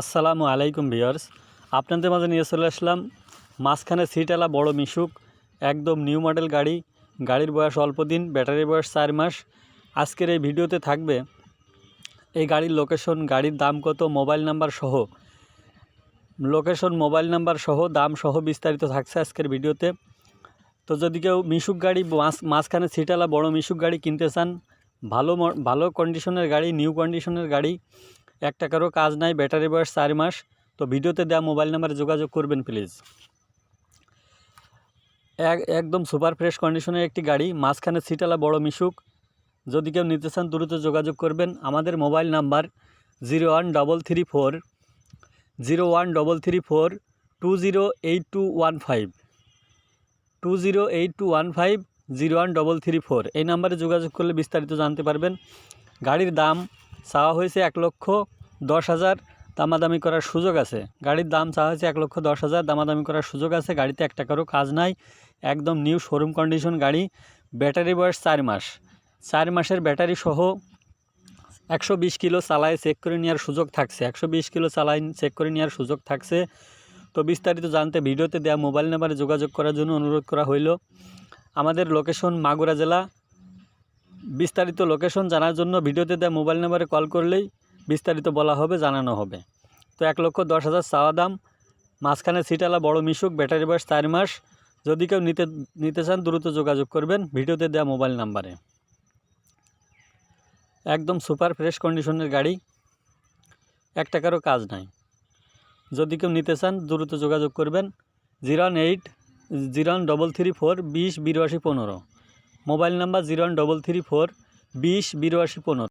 আসসালামু আলাইকুম ভিউয়ার্স। আপনাদের মাঝে নিয়ে চলে আসলাম। মাঝখানে সিটওয়ালা বড় মিশুক, একদম নিউ মডেল গাড়ি। গাড়ির বয়স অল্প দিন, ব্যাটারির বয়স চার মাস। আজকের এই ভিডিওতে থাকবে এই গাড়ির লোকেশন গাড়ির দাম কত মোবাইল নাম্বার সহ। লোকেশন মোবাইল নাম্বার সহ, দাম সহ বিস্তারিত থাকছে আজকের ভিডিওতে। তো যদি কেউ মিশুক গাড়ি, মাঝ, মাঝখানে সিটওয়ালা বড় মিশুক গাড়ি কিনতে চান, ভালো ভালো কন্ডিশনের গাড়ি নিউ কন্ডিশনের গাড়ি এক টাকারও কাজ নাই ব্যাটারি বয়স চার মাস। তো ভিডিওতে দেওয়া মোবাইল নাম্বারে যোগাযোগ করবেন প্লিজ এক, একদম সুপার ফ্রেশ কন্ডিশনের একটি গাড়ি, মাঝখানে সিটালা বড় মিশুক। যদি কেউ নিতে চান, দ্রুত যোগাযোগ করবেন। আমাদের mobile number zero one double three four zero one double three four two zero eight two one five two zero eight two one five zero one double three four এই নাম্বারে যোগাযোগ করলে বিস্তারিত জানতে পারবেন। গাড়ির দাম চাওয়া হয়েছে এক লক্ষ দশ হাজার, দামাদামি করার সুযোগ আছে। গাড়ির দাম চাওয়া হয়েছে এক লক্ষ দশ হাজার, দামাদামি করার সুযোগ আছে। গাড়িতে এক টাকারও কাজ নাই। একদম নিউ শোরুম কন্ডিশন গাড়ি ব্যাটারি বয়স চার মাস। চার মাসের ব্যাটারি সহ একশো বিশ কিলো চালায় চেক করে নেওয়ার সুযোগ থাকছে। একশো বিশ কিলো চালায় চেক করে নেওয়ার সুযোগ থাকছে। তো বিস্তারিত জানতে ভিডিওতে দেওয়া মোবাইল নাম্বারে যোগাযোগ করার জন্য অনুরোধ করা হইল। আমাদের লোকেশন মাগুরা জেলা বিস্তারিত লোকেশন জানার জন্য ভিডিওতে দেওয়া মোবাইল নাম্বারে কল করলেই বিস্তারিত বলা হবে, জানানো হবে। তো এক লক্ষ দশ হাজার চাওয়া দাম, মাঝখানে সিটালা বড় মিশুক, ব্যাটারি বয়স চার মাস। যদি কেউ নিতে নিতে চান দ্রুত যোগাযোগ করবেন, ভিডিওতে দেওয়া মোবাইল নাম্বারে একদম সুপার ফ্রেশ কন্ডিশনের গাড়ি এক টাকারও কাজ নাই। যদি কেউ নিতে চান, দ্রুত যোগাযোগ করবেন zero eight zero double three four বিশ, বিরাশি, পনেরো। Mobile number zero one double three four বিশ বিরাশি পনেরো।